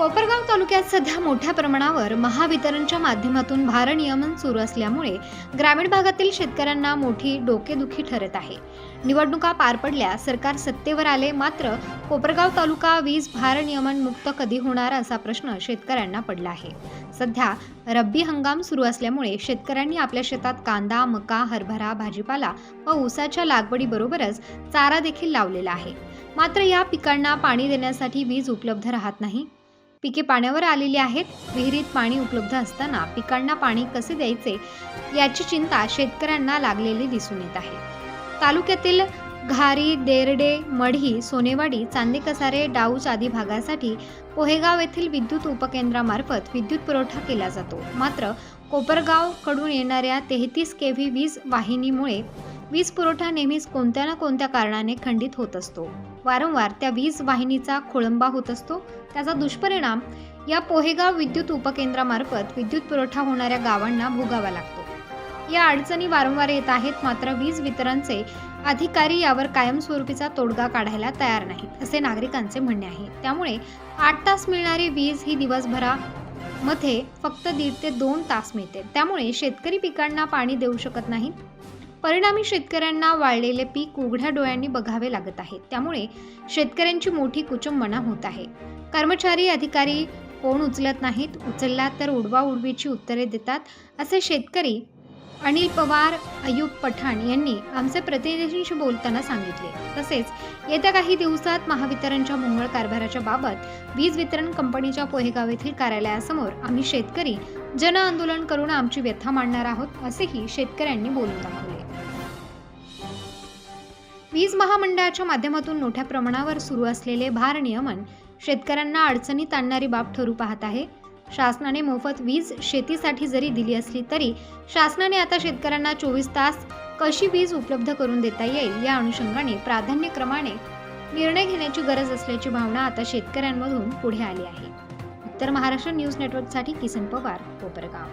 कोपरगाव तालुक्यात सध्या मोठ्या प्रमाणावर महावितरणच्या माध्यमातून भारनियमन सुरू असल्यामुळे ग्रामीण भागातील शेतकऱ्यांना मोठी डोकेदुखी ठरत आहे. निवडणुका पार पडल्या सरकार सत्तेवर आले मात्र कोपरगाव तालुका वीज भारनियमन मुक्त कधी होणार असा प्रश्न शेतकऱ्यांना पडला आहे. सध्या रब्बी हंगाम सुरू असल्यामुळे शेतकऱ्यांनी आपल्या शेतात कांदा मका हरभरा भाजीपाला व ऊसाच्या लागवडीबरोबरच चारा देखील लावलेला आहे. मात्र या पिकांना पाणी देण्यासाठी वीज उपलब्ध राहत नाही. पिके पाण्यावर आलेली आहेत. विहिरीत पाणी उपलब्ध असताना पिकांना पाणी कसे द्यायचे याची चिंता शेतकऱ्यांना लागलेली दिसून येत आहे. तालुक्यातील घारी देरडे मढी सोनेवाडी चांदेकसारे डाऊज आदी भागासाठी पोहेगाव येथील विद्युत उपकेंद्रामार्फत विद्युत पुरवठा केला जातो. मात्र कोपरगावकडून येणाऱ्या तेहतीस के व्ही वीज वाहिनीमुळे वीज पुरवठा नेहमीच कोणत्या ना कोणत्या कारणाने खंडित होत असतो. वारंवार त्या वीज वाहिनीचा खोळंबा होत असतो. त्याचा दुष्परिणाम या पोहेगाव विद्युत उपकेंद्रामार्फत विद्युत पुरवठा होणाऱ्या गावांना भोगावा लागतो. या अडचणी वारंवार येत आहेत मात्र वीज वितरणचे अधिकारी यावर कायमस्वरूपीचा तोडगा काढायला तयार नाहीत असे नागरिकांचे म्हणणे आहे. त्यामुळे आठ तास मिळणारी वीज ही दिवसभरा मध्ये फक्त दीड ते दोन तास मिळते. त्यामुळे शेतकरी पिकांना पाणी देऊ शकत नाहीत? परिणामी शेतकऱ्यांना वाळलेले पीक उघड्या डोळ्यांनी बघावे लागत आहे. त्यामुळे शेतकऱ्यांची मोठी कुचंबना होत आहे. कर्मचारी अधिकारी कोण उचलत नाहीत उचलला तर उडवा उडवीची उत्तरे देतात असे शेतकरी अनिल पवार अयूब पठाण यांनी आमचे प्रतिनिधींशी बोलताना सांगितले. तसेच येत्या काही दिवसात महावितरणच्या मंगळ कारभाराच्या बाबत वीज वितरण कंपनीच्या पोहेगाव येथील कार्यालयासमोर आम्ही शेतकरी जन आंदोलन करून आमची व्यथा मांडणार आहोत असेही शेतकऱ्यांनी बोलून दाखवले. वीज महामंडळाच्या माध्यमातून मोठ्या प्रमाणावर सुरू असलेले भारनियमन शेतकऱ्यांना अडचणीत आणणारी बाब ठरू पाहत आहे. शासनाने मोफत वीज शेतीसाठी जरी दिली असली तरी शासनाने आता शेतकऱ्यांना चोवीस तास कशी वीज उपलब्ध करून देता येईल या अनुषंगाने प्राधान्यक्रमाने निर्णय घेण्याची गरज असल्याची भावना आता शेतकऱ्यांमधून पुढे आली आहे. उत्तर महाराष्ट्र न्यूज नेटवर्कसाठी किसन पवार कोपरगाव.